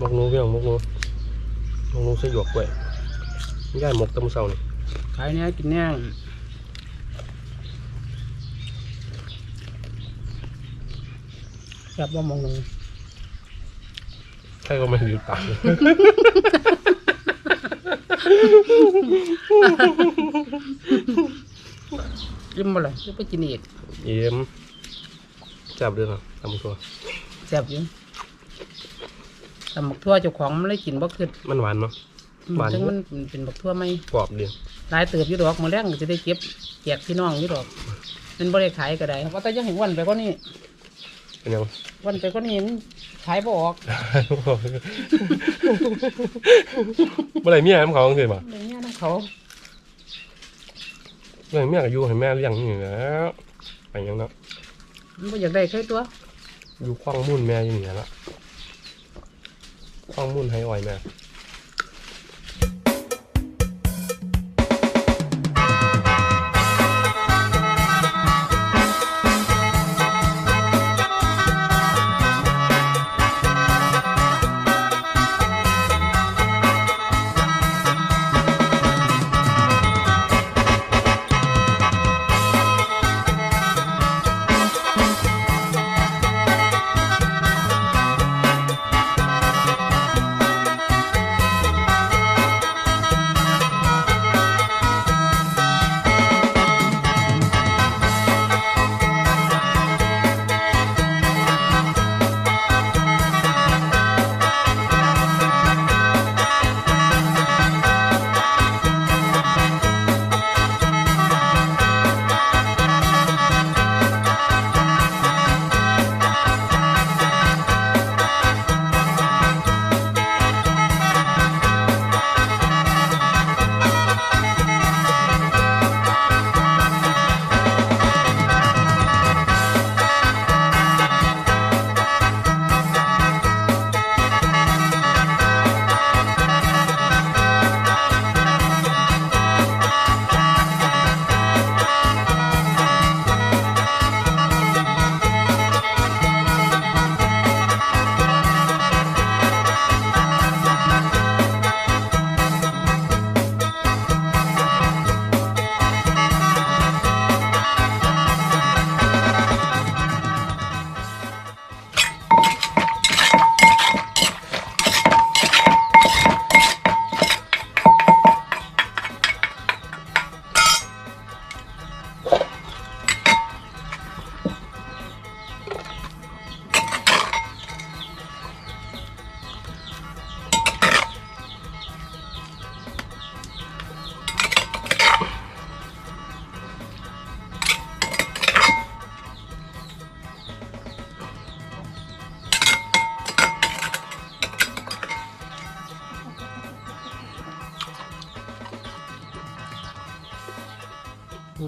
มกหนูพี่น้องมกหนูมกหนูใส่หยวกกล้วยย่ายหมกตะมุเสานี่ขายเนี้ยกินเนี้ยแบบว่ามองลงใครก็ไม่หยุดปากเลยยิ้มมาเลยจะไปกินอีกเยี่ยมจับเดือนอะตำตัวแซ่บอยู่แต่หมกทั่วเจ้าของมันเลยกินบ่ขึ้นมันหวานเนาะหวานอยู่ซึ่งมันเป็นหมกทั่วไม่กรอบดีหลายเติบอยู่ดอกมื้อแรกก็จะได้เก็บแจกพี่น้องอยู่ดอก มันบ่ได้ขายก็ได้ว่าแต่ยังเห็นวันไปก็นี่เป็นยังวันไปก็นี่มันขายบ่ออกเมื่อไหรเมียให้มันเขาเคยมาอะไรเงี้ยนะเขาเมื่อไหรเมียก็อยู่ให้แม่เลี้ยงนี่แหล้วไปยังเนาะมันบ่อยากได้เคยตัวอยู่คว้างมุ่นแม่อยู่นี่แหละ ข้อมูลให้ไวไหม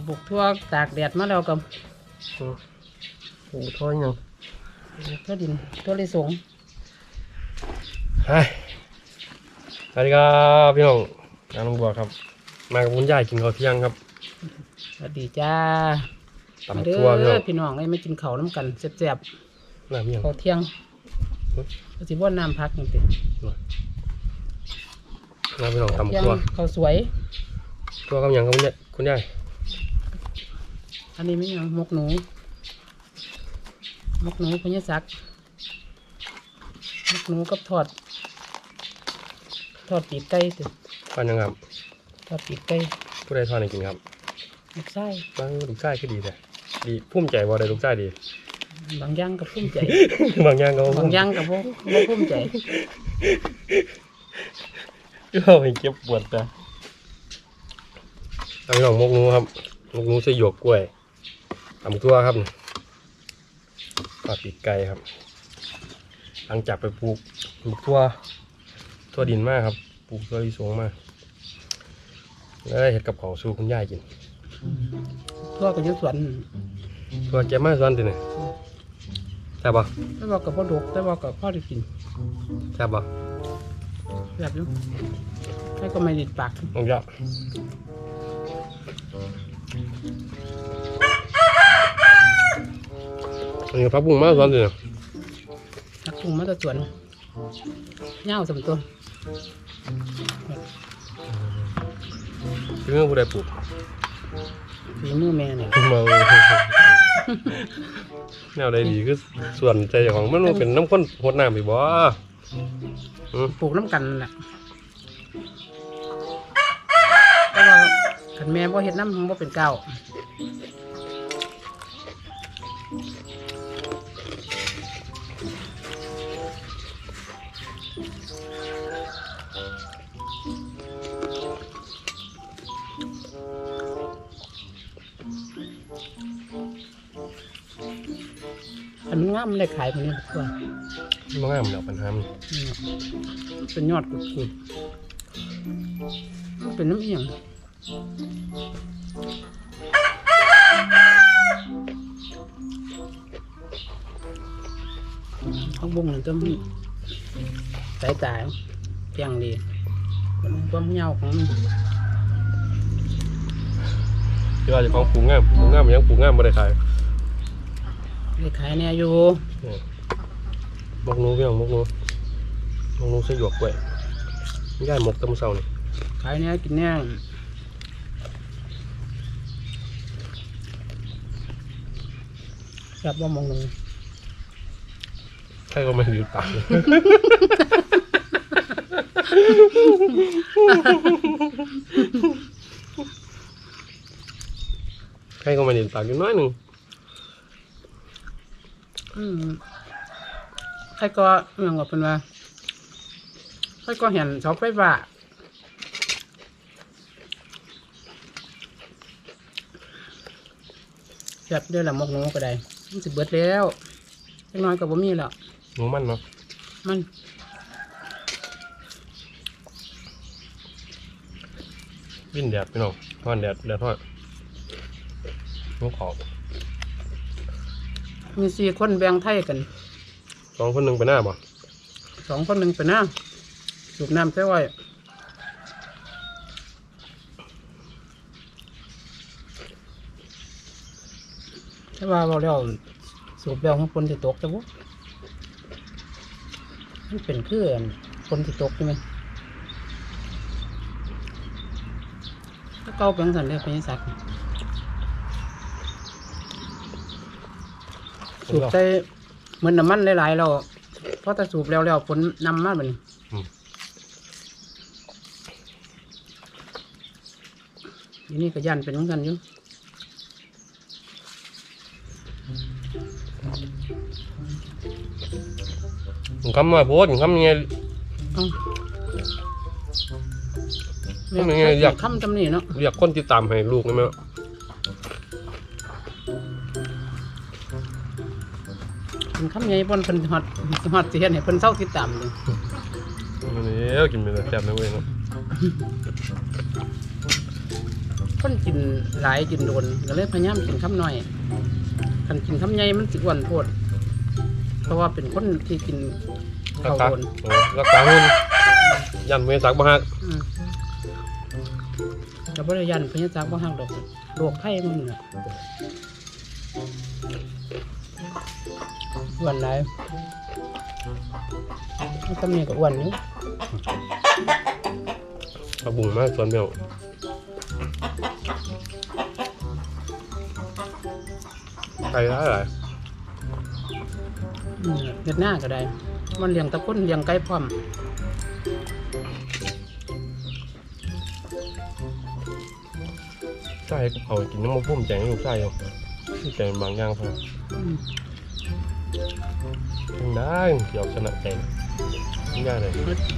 บุบกทั่วตากแดดมาแล้วกับโอ้โหทอดยังทั่วดินทั่วเลยสงฮายสวัสดีครับพี่น้องน้ำลงบัวครับ มากับคุณยายกินข้าวเที่ยงครับสวัสดีจ้าตำทั่วพี่เด้น้อองพี่น้องเลยไม่กินข้าวน้ำกันแซ่บน้ำยังๆข้าวเที่ยงก็สิบ่น้ำพักนี่ติน้ำพี่น้องเที่ยตำงทั่วข้าวสวยทั่วกับหยังครับคุณยายคุณยาย อันนี้ไม่ยังมกหนูมกหนูพญาศักดิ์มกหนูกับทอด ทอดปีกไก่ติทอดยังครับทอดปีกไก่ผู้ใดทอดให้กินครับลูกไส้บางลูกชายคือดีแต่ดีภูมิใจว่าได้ลูกชายดี บางอย่างกับพุ่มใจ บางอย่างก็บางอย่างกับพวกบ่พุ่มใจก็ให้เก็บปวดแต่เอาพี่น้องมกหนูครับมกหนูใส่หยวกกล้วย ตำทั่วครับทอดปีกไก่ครับ หลังจากไปปลูกปลูกทั่วทั่วดินมากครับ ปลูกทั่วลิสงมากแล้วได้เห็ดกับเขาวสู้คุณยายกินทั่วกับยุสวนทั่วแกมาซ้อนติเนี่ยใช่ปะแต่ว่ากับพ่อดกแต่ว่ากับพ่อได้กินใช่ปะแบบนี้ให้ก็ไม่ดิดปากน้องยะอั นนี้พักบุ้งมาซ้อนติเนี่ยนักปรุงมาแตะสวนเงาสมตัวคือเมื่อผู้ใดปลูกฝีมือแม่เนี่ยเมาแนวใดดีคือส่วนใจเจ้าของมันบ่เป็นน้ำข้นหดน้ำอีกบ่อืมปลูกน้ำกันนั่นแหละแต่ว่าขันแม่บ่เฮ็ดน้ำมันบ่เป็นเก้า งามมันได้ขายมันนี่ตัวมันงามแล้วปัญหามันนี่มันเป็นยอดกุดกุดมันเป็นน้ำเอียงข้างบงนี่ต้องมีสายตาเพียงดีมันความเงาของมันที่ว่าเจ้าของปลูกงามปลูกงามยังปลูกงามบ่ได้ขาย ได้ขายแน่อยู่มกหนูพี่น้องมกหนูมกหนูใส่หยวกกล้วยนี่ได้หมกแตำเสานี่ขายแน่กินแน่ครับว่ามองลงใครก็ไม่ดีปากใครก็ไม่ดีปากอยู่น้อยหนึ่ง อืมใครก็เรื่องว่าเป็นว่าใครก็เห็นเสาไฟฟ้าแบบเดือนละหมกหนูก็ได้มันสิเบิดแล้วจักหน้อยก็บ่มีแล้วหนูมันเนาะมันวิ่นแดดพี่น้องทอนแดดแดดทอดหนูขอบ มีสี่คนแบ่งไทยกันสองคนหนึ่งไปหน้าบ่สองคนหนึ่งเป็นน้าสูบน้ำใส่ไว้แต่ว่าเราแล้วสูบแล้วของคนที่ตกจะบุมันเป็นคืออันคนที่ตกใช่ไหมถ้าเก่าเป็นสันเรียกเป็นสัก สูบใส่เหมือนน้ำมันหลายๆเราเพราะถ้าสูบแล้วแล้วผลนำมาแบบนี้ทีนี่ก็ยันเป็นเหมือนกันอยู่ผมคำมาโพสผมคำยังไงเอ้าทำยังไงอยาก คำจำนี่เนาะ เรียกคนติดตามให้ลูกได้ไหมเป็นคำใหญ่บนเพิ่นฮอดฮอดสิเฮ็ดให้เพิ่นเศร้าติดตามเลยอันนี้กินไปแต่แซ่บนะเว้ยเนาะคนกินหลายกินโดนก็เลยพยายามกินคำน้อยคันกินคำใหญ่มันสิอ้วนโพดเพราะว่าเป็นคนที่กินรัข้ากวษาโดนโอ้รักษาหุ่นยันเมสักบ่ฮักอืมแต่บ่ได้ยันพญาจักบ่ฮักดอกโรคไข้มันน่ะ อ้วนหลายมันก็มีก็อ้วนอยู่กระบุงมากส่วนเดียวไก่ร้ายหลายอืมเฮ็ดหน้าก็ได้ มันเลี้ยงตะคนเลี้ยงไก่พร้อมใช่กับเขากินน้ำมันพุ่มแจงให้ลูกใช่อยู่ที่แจงบางอย่างพออืมยัง ได้เกี่ยวชนะใจไม่ได้เลย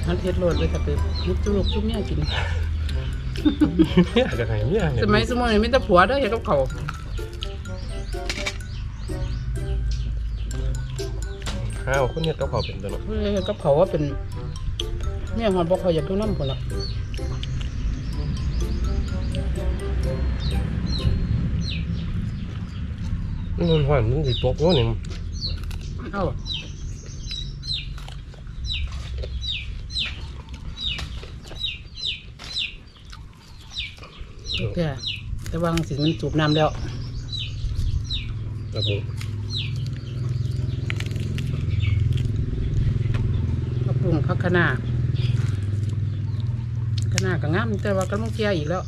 ฮัดเฮ็ดโลดเลยถ้าไปมุกจุลูกจุเมียกินเนี่ยจะไงเนี่ยสมัยสมัยนี้มีแต่ผัวเด้อเฮ็ดกับเขาวข้าวคนเนี่ยกับเขาเป็นตัวเนาะเฮ็ดกับเขาวว่าเป็นเมียฮอดบ่เขาอยากอยู่นำพุ่นล่ะมันหวานมันสิตกโน่นนี่เอ้า แต่แต่วาจังสิมันสูบน้ำแล้วครับผมเอาพักขนาขนาก็งามแต่ว่าก็ต้องเกียอีกแล้ว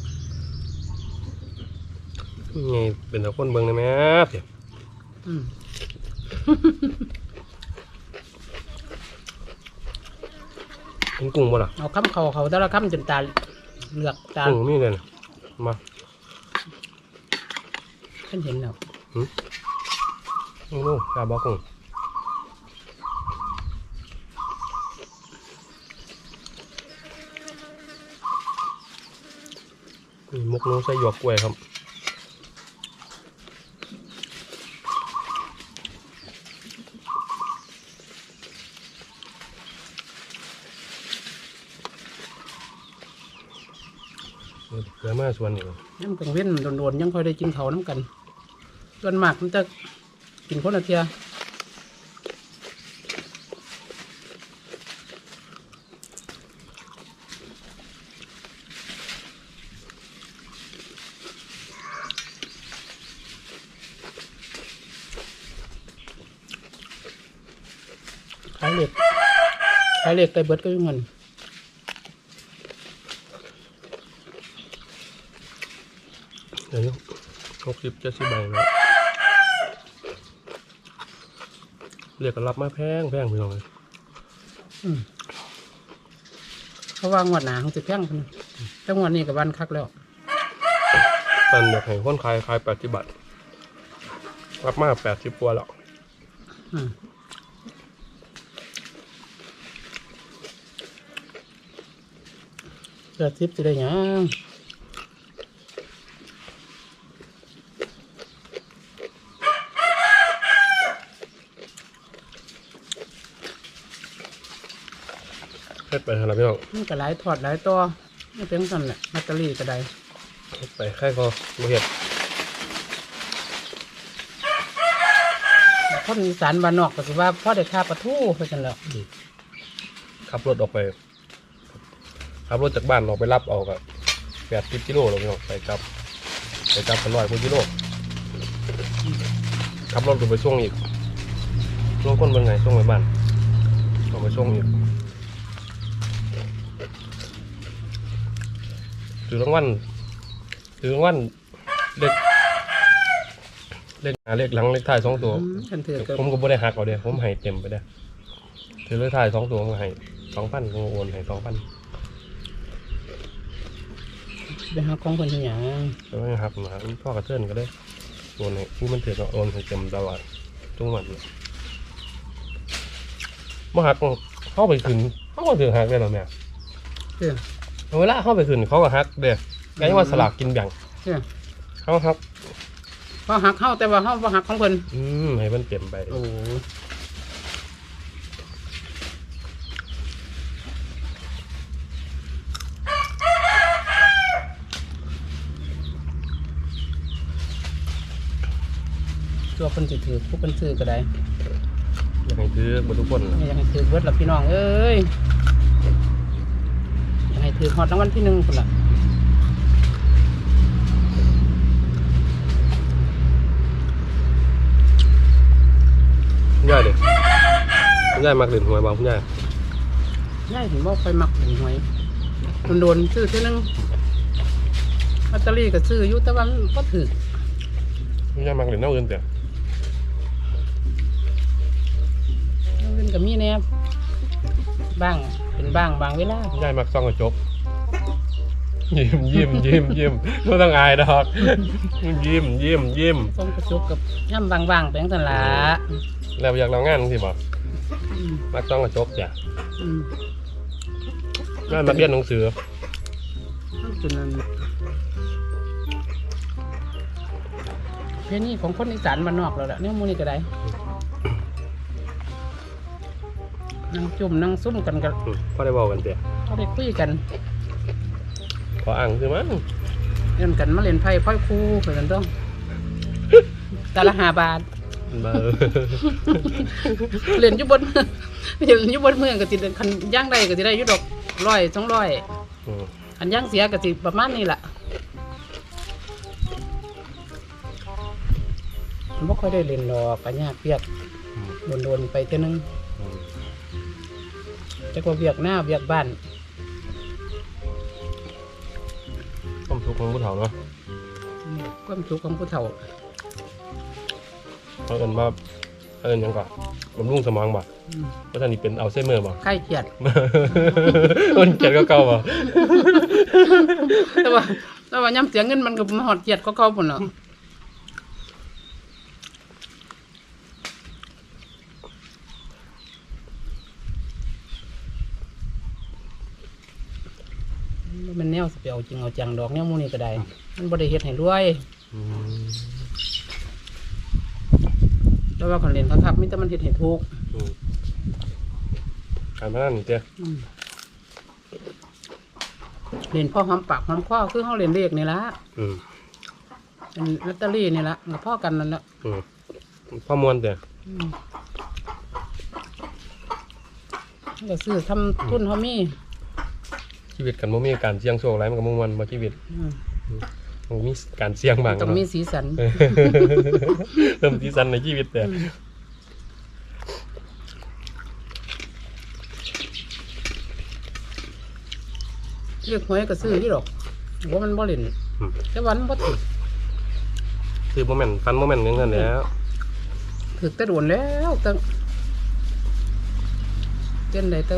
ไงเป็นตะคนเบิ่งได้ไหมเดี๋ยวอืมกินกุ้งบ่ล่ะเอาคำเขาเขาแต่ละคำจนตาเหลือกตากุ้งมีเลยนะ มาฉันเห็นแล้วโอ้โหกาบอกกุ้งนี่มุกนู้ใส่หยวกกล้วยครับ เหลือมาส่วนนี้น้ำกังเว้นโดนๆยังค่อยได้กินเขาน้ำกันส่วนมากมันจะกินคนละเทียขายเหล็กขายเหล็กไก่เบิดก็ยังเงิน เดี๋ยวหกสิบเจ็ดสิบใบแล้วเรียกกันรับมาแพงแพงพี่น้องเลยอืมเพราะว่างวดหนาของสิบแพงคนแต่งวดนี้กับวันคักแล้วตอนอยากให้คนขายขายแปดสิบบาทรับมาแปดสิบกว่าแล้วอืมเกิดทิปจะได้หยัง เฮ็ดไปเท่าไหร่พี่น้องมันก็หลายถอดหลายตัวไม่เป็นกันแหละแบตเตอรี่ก็ได้เฮ็ดไปแค่ก็บ่เฮ็ดคนอีสานบ้านนอกก็สิว่าพ่อได้ค่าปลาทูไปกันแล้วขับรถออกไปขับรถจากบ้านออกไปรับเอากับแปดสิบกิโลแล้วพี่น้องไปกลับ ไปกลับกันร้อยกว่ากิโลขับรถไปส่งอีกส่งคนเป็นไงส่งไปบ้านเอาไปส่งอีก ถือรางวัลถือรางวัลเล็กเล็กหน้าเล็กหลังเล็กท้ายสองตัวอืมฉันถือกับผมก็บ่ได้หักเอาเดียวผมให้เต็มไปเด้อถือเลขท้ายสองตัวผมก็ให้สองพันผมก็โอนให้สองพันไปหาของคนที่หยังแล้วก็หักมาพ่อกระเทือนก็ได้โอนให้ผู้มันถือก็โอนให้เต็มตลอดทุกวันเลยมาหักเข้าไปขึ้นเขาก็ถือหักได้หรอแม่เด้อ เวลาเข้าไปขึ้นเขาก็หักเด้อไงว่าสลากกินแบ่งเด้อ เขาหักพอหักเข้าแต่ว่าเข้าบ่หักของเพิ่นอืมให้มันเต็มไป โอ้ตัวเพิ่นสิถือผู้เพิ่นซื้อก็ได้อยากให้ถือหมดทุกคนล่ะ ไม่อยากให้ถือเบิดละพี่น้องเอ้ยอยากให้ ถือฮอดรางวัลที่หนึ่งคนละคุณย่ายเด็กคุณย่ายมักเล่นหวยบ้างคุณย่ายย่ายเห็นว่าไฟมักหหวยมันโดนๆซื้อเท่านึงลอตเตอรี่ก็ซื้ออยู่แต่ว่ามันก็ถือคุณย่ายมักเล่นเน่าอื่นแต่เงินก็มีแน่บ้างเป็นบ้างบางเวลาคุณย่ายมักซ่องกระจก ยิ้มยิ้มยิ้มยิ้มไม่ต้องอายดอกยิ้มยิ้มยิ้มส้มกระจุกกับย่ำบางๆแปลงสันละแล้วอยากเรางานสิบอกอืมมักซ่องกระจกจ้ะอืมงานมาเรียนหนังสือมันเป็นอันเพลงนี้ของคนอีสานบ้านนอกแล้วแหละเนี่ยหมูนี่ก็ได้นั่งจุ่มนั่งซุ่มกันกันอืมพอได้บอกกันเจ้ะเขาได้คุยกัน ขออ่างคือมั้งเล่นกันมาเล่นไพ่พ่อยครูเหมือนกันต้องแต่ละหาบาทเบอร์เล่นอยู่บนเล่นอยู่บนเมืองก็สิได้คันย่างใดก็สิได้อยู่ดอกร้อยสองร้อยอืมอันย่างเสียก็สิประมาณนี้แหละมันบ่ค่อยได้เล่นดอกปัญญากเปียกอืมโดนๆไปเท่านึงอืมแต่ก็เวียกหน้าเวียกบ้าน ต้มซุปของผู้เฒ่าเนาะนี่ความสุขของผู้เฒ่าเขาเอินว่าเขาเอินหยังก่อนบำรุงสมองบ่อืมเพราะท่านนี่เป็นอัลไซเมอร์บ่ไข้เกียดมันเกลียดเก่าๆบ่แต่ว่าแต่ว่าย้ำเสียเงินมันก็มาหอดเกียดก็เข้าปุ่นเนาะมันแนวสิไปเอา จริงเอาจังดอกแนวหมูนี่ก็ได้ มันบ่ได้เฮ็ดให้รวยอืมแต่ว่าคนเล่นเขาทับมิแต่มันเฮ็ดให้ถูกอืมอ่านมานั่นนี่เจ้อืมเล่นพ่อหอมปากหอมคอคือเขาเล่นเลขนี่ละอืมเป็นลอตเตอรี่นี่ละกับพ่อกันนั่นละอืมพ่อมวนเจ้อืมก็ซื้อทำทุนเขามี ชีวิตกันบ่มีการเสี่ยงโชคอะไรมันก็บ่ม่วนบ่ชีวิตอืมมันมีการเสี่ยงบ้างต้องมีเนาะสีสันเออเริ่มสีสันในชีวิตแต่อืมเรียกหวยก็ซื้อที่ดอกว่ามันบ่เล่นอืมแต่วันบ่ถือคือบ่แม่นฟันบ่แม่นเงินแหล้วถือแต่โดนแล้วแต่เต้นได้แต่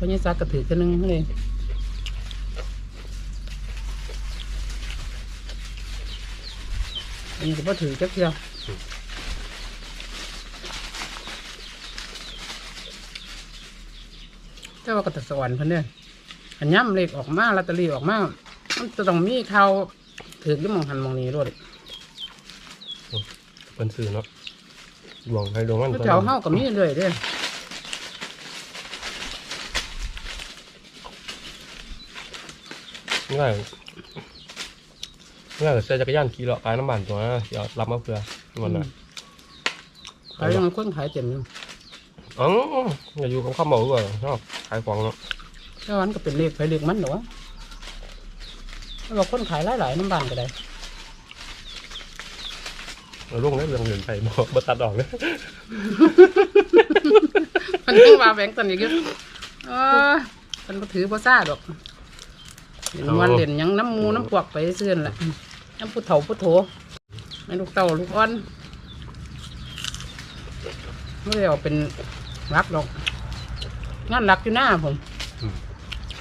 พญาซักก็ถือกันนึงเลยอันนี้ก็บ่ถือจักเดียวแต่ว่าก็แตะสวรรค์เพิ่นเนี่ยอันย่ำเลขออกมาลอตเตอรี่ออกมามันจะต้องมีข่าวถือยี่มองหันมองนี้ด้วยเพิ่นซื้อเนาะดวงให้ดวงมันแถวเฮาก็มีเลยเด้ ง่ายง่ายใส่จักรยานขี่เลาะขายน้ำบ้านตัวนะเดี๋ยวรับมาเพื่อมันน่ะขายยังไงคนขายเต็มอยู่อ๋ออย่าอยู่กับข้าวเมาด้วยชอบขายของเนาะแล้วมันก็เป็นเลขไปเลขมันเหรอวะแล้วว่าคนขายหลายๆน้ำบานก็ได้เราลงได้เรื่องเรียนไปบ่บ่ตัดออกเลยมันยังว่าแบงค์ตันอีกอยู่เออมันก็ถือบ่ซ่าดอก เล่นวันเล่นหยังน้ำหมูน้ำพวกไปเสื่อนแหละน้ำผู้เฒ่าผู้โถแม่ลูกเต่าลูกอ่อนไม่ได้เอาเป็นรักดอกงานรักอยู่หน้าผม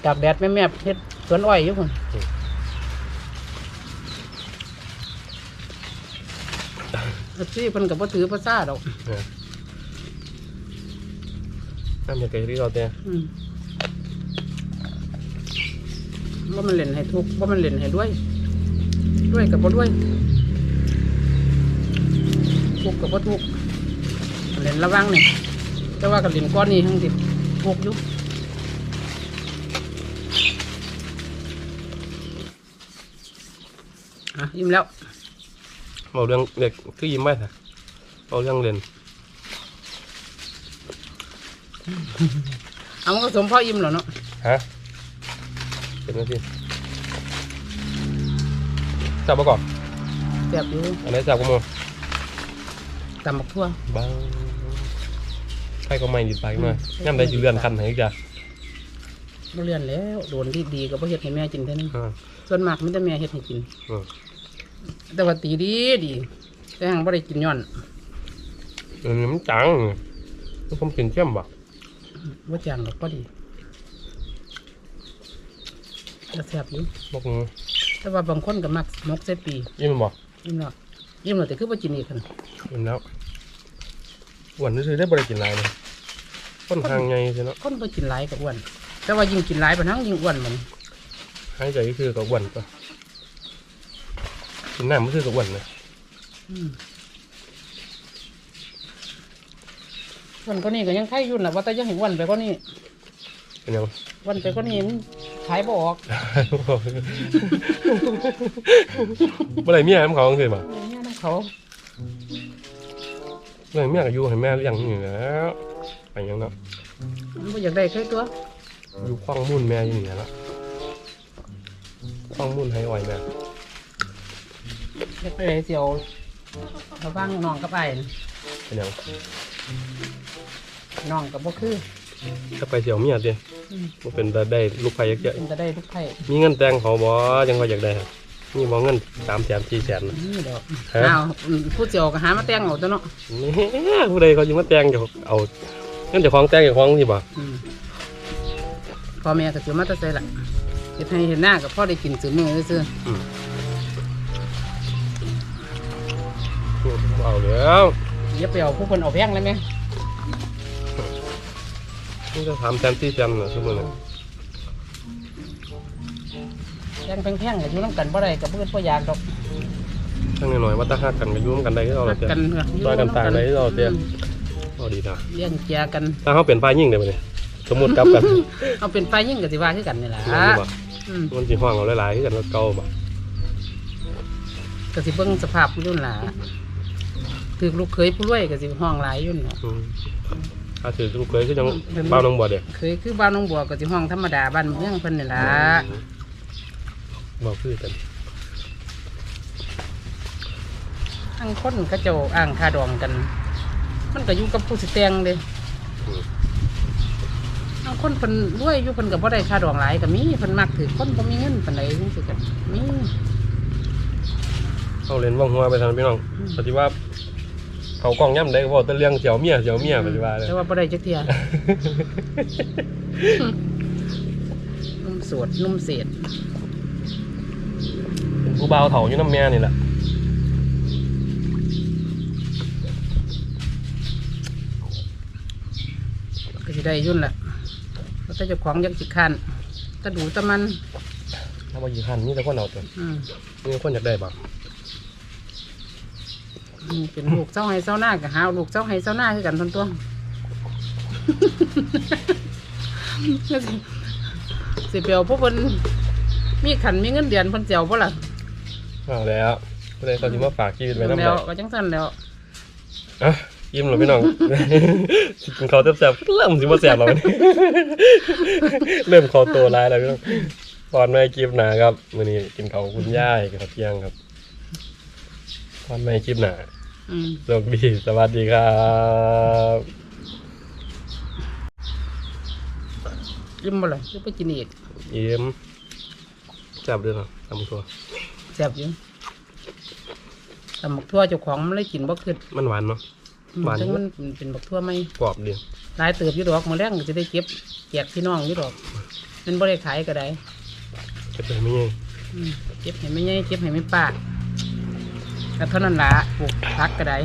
ตากแดดแม่แม่ๆเฮ็ดสวนอ้อยอยู่ผมซี่เพิ่นกับพ่ถือพ่ซ่าดอกเออน้ำยาไก่ที่เราเต้อืม ว่ามันเล่นให้ทุกข์ว่ามันเล่นให้ด้วย ด้วยกับบ่ด้วย ทุกข์กับบ่ทุกข์มันเล่นระวังนี่แต่ว่ากับเล่นก้อนนี้ทั้งติดทุกข์อยู่อะยิ้มแล้วเอาเรื่องเด็กคือยิ้มไว้ค่ะเอาเรื่องเรียนเอามันก็สมพ่อยิ้มแล้วเนาะฮะ เป็นไงพี่จับมาก่อนแซ่บอยู่อันไหนจับกูมตำบักทั่ว บ้างใครก็ไม่ดีไปมาย่ำได้สิเลื่อนคันไหนจ้ะบ่เรียนแล้วโดนที่ดีก็บ่เฮ็ดให้แม่กินเท่านั้นอ่า ส่วนมากมีแต่แม่เฮ็ดให้กิน อืม แต่ว่าตีดีดีแต่หังบ่ได้กินย้อนเออมันจังมันผมกินเข้มบ่ว่าจางหรอกก็ดี แต่แซ่บอยู่บอกแต่ว่าบางคนก็มักมกใส่ปียิ้มบ่ยิ้มแล้วยิ้มแล้วแต่คือบ่กินอีกคั่นยิ้มแล้วอ้วนซื้อได้บริกินหลายเลยค่อนข้างไงใช่เนาะคนบ่กินหลายก็อ้วน แต่ว่ายิ่งกินหลายปานทั้งยิ่งอ้วนมันหายใจก็คือกับอ้วนก็กินน้ำก็คือกับอ้วนนะอืมอ้วนก็นี่ก็ยังไข่อยู่น่ะว่าแต่ยังให้อ้วนไปก็นี่เป็นยังอ้วนไปก็นี่มัน ขายบ่ออก เมื่อไรเมียมันเขาเคยบ่เนี่ยนะเขาเมื่อไรเมียก็อยู่ให้แม่เลี้ยงอยู่แล้วไปยังเนาะมันบ่อยากได้เคยตัวอยู่คว้างมุ่นแม่อยู่นี่แล้วคว้างมุ่นให้อ่อยแม่อยากไปไหนเสียวระวังน้องกับไอ้ายน่ะเป็นยังน้องก็บ่คือ ถ้าไปเสี่ยวเมียดิอืมมันเป็นแต่ได้ลูกไฟเยอะเป็นจะได้ทุกไผ่ๆมีเงินแต่งเขาบ่ยังว่าอยากได้ครับมีบ่เงินสามแสนสี่แสนนี่ดอกฮะอ้าวอืมผู้เจียวก็หามาแต่งเอาตัวเนาะนี่ผู้ใดเขาจะมาแต่งจะเอาเงินเจะของแต่งเจะของสิบ่อืมพ่อแม่ก็สิมาแตะใส่ละเฮ็ดให้เห็นหน้ากับพ่อได้กินซื้อมือซื่ออืมเอาแล้วๆอย่าไปเอาผู้คนเอาแพงเลยแม่ นี่จะสามแสนสี่แสนน่ะสมมุติน่ะแพงแพงๆก็อยู่นํกันบ่ได้ก็บ่เกิดบ่อยากดอกทั้งน้อยๆว่าตาหักกันก็อยุ่มกันได้คือเรารักเจ้กันเถอะซอยกันต่างได้คือเราเจ้อืมเอาดีนะเลี้ยงเกียกัน ถ้าเขาเป็นฝ่ายยิ่งได้บ่เนี่ยสมมุติกลับกันเอาเป็นไฟยิ่งก็สิว่าคือกันนี่ล่ะแม่นบ่อืมมันสิห้องเอาหลายๆคือกันว่าเก่าบ่ก็สิเบิ่งสภาพผู้ยุ่นล่ะถือลูกเคยผู้รวยก็สิห้องหลายยุ่นเนาะอืม ถ้าถือลูกเคยคือจังบ้าวน้องบัวเด้เคยคือบ้านน้องบัวก็สิห้องธรรมดาบ้านเมืองเพิ่นนี่ล่ะบ่คือกันทั้งคนเขาเจ้าอ้างค่าดองกัน มันก็อยู่กับผู้สิแต่งเด้อืมทั้งคนเพิ่นรวยอยู่เพิ่นก็บ่ได้ค่าดองหลายก็มีเพิ่นมักถือคนบ่มีเงินปานใดจังซี่ก็มีเขาเล่นว่องหัวไปทางพี่น้องปฏิว่า เขากล้องย่ำได้ก็บอกแต่เรื่องเสี่ยวเมียเสี่ยวเมียปฏิว่าเลยแต่ว่าบ่ได้จักเที่ยนุ่มโสดนุ่มเศษผู้บ่าวเฒ่าอยู่น้ำแม่นี่แหละก็สิได้ยุ่นแหละแล้วแต่เจ้าของยังสิคันถ้าดูแตะมันถ้าว่าอยู่คันนี่แต่คนเอาแต่อืมนี่คนอยากได้บ่อืม เป็นลูกเจ้าให้เจ้าหน้าก็หาลูกเจ้าให้เจ้าหน้าคือกันทนตัวสิสิเปียวพวกเพิ่นมีขันมีเงินเดือนเพิ่นเจียวบ่ล่ะเอาแล้วก็เลยเขาจะมาฝากชีวิตไว้น้ำแล้แม่วก็จังซั่นแล้วอะยิ้มเหรอพี่น้องกินเขาวแซ่บๆเริ่มสิบ่แซ่บแล้ววันนี้เริ่มคอโตร้ายแล้วพี่น้องพรไม่คลิปหนาครับมื้อนี้กินเขาวคุณย่ายกับข้าวเที่ยงครับพรไม่คลิปหนาอืม โชคดีสวัสดีครับยิ้มบ่ล่ะจะไปกินอีกเยี่ยมจับด้วยเนาะทำตัวแซ่บอยู่ตำบักทั่วเจ้าของมันเลยกินบ่ขึ้นมันหวานเนาะ อืมหวาน ซึ่งมันเป็นบักทั่วไหมกรอบดีหลายเติบอยู่ดอกมื้อแรงก็สิได้เก็บแจกพี่น้องอยู่ดอก มันบ่ได้ขายก็ได้จะเป็นไม่ยังอืมเก็บให้ไม่ใหญ่เก็บให้ไม่ป้า ก็เท่านั้นละปลูกพักก็ได้